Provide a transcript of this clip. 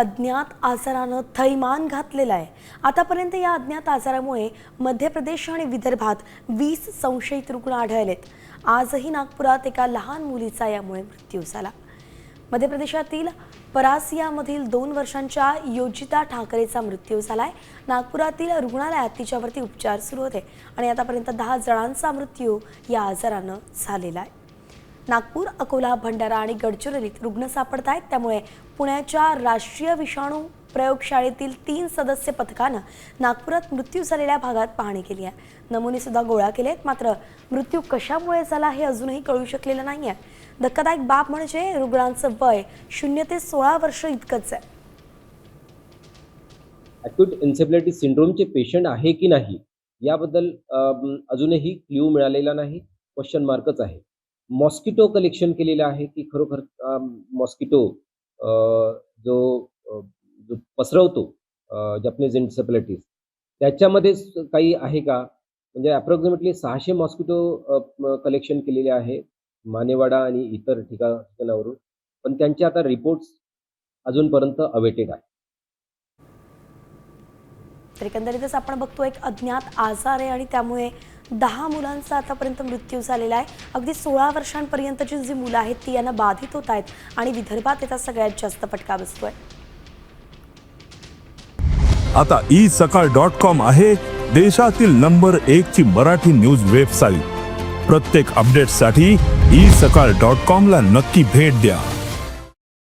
अज्ञात आजारानं थैमान घातलेलं आहे. आतापर्यंत या अज्ञात आजारामुळे मध्य प्रदेश आणि विदर्भात वीस संशयित रुग्ण आढळलेत. आजही नागपुरात एका लहान मुलीचा यामुळे मृत्यू झाला. मध्य प्रदेशातील परासियामधील दोन वर्षांच्या योजिता ठाकरेचा मृत्यू झालाय. नागपुरातील रुग्णालयात तिच्यावरती उपचार सुरू होते आणि आतापर्यंत दहा जणांचा मृत्यू या आजारानं झालेला आहे. नागपूर अकोला भंडारा आणि गडचिरोलीत रुग्ण सापडत आहेत त्यामुळे पुण्याच्या राष्ट्रीय विषाणू प्रयोगशाळेतील तीन सदस्य पथकानं नागपुरात मृत्यू झालेल्या भागात पाहणी केली आहे. नमुने सुद्धा गोळा केले आहेत मात्र मृत्यू कशामुळे झाला हे अजूनही कळू शकलेलं नाही आहे धक्कादायक बाब म्हणजे रुग्णांचं वय शून्य ते सोळा वर्ष इतकंच आहे. अक्यूट इन्सेबिलिटी सिंड्रोमचे पेशंट आहे की नाही याबद्दल अजूनही क्ल्यू मिळालेला नाही क्वेश्चन मार्कच आहे. मॉस्किटो कलेक्शन केलेलं आहे. की खरोखर मॉस्किटो जो जो पसरवतो जपनीज एन्सेफलायटिस त्याच्यामध्ये काही आहे का? म्हणजे अप्रॉक्सिमेटली सहाशे मॉस्किटो कलेक्शन केलेले आहे. मानेवाडा आणि इतर ठिका ठिकाणावरून. पण त्यांचे आता रिपोर्ट्स अजूनपर्यंत अवेटेड आहे एकंदरीतच आपण बघतो एक अज्ञात आजार आहे आणि त्यामुळे दहा मुलांचा आतापर्यंत मृत्यू झालेला आहे. अगदी सोळा वर्षांपर्यंतची जी मुलं आहेत ती यांना बाधित होत आहेत आणि विदर्भात याचा सगळ्यात जास्त फटका बसतोय. आता ई सकाळ डॉट कॉम आहे देशातील नंबर एक ची मराठी न्यूज वेबसाईट. प्रत्येक अपडेटसाठी ई सकाळ डॉट कॉम ला नक्की भेट द्या.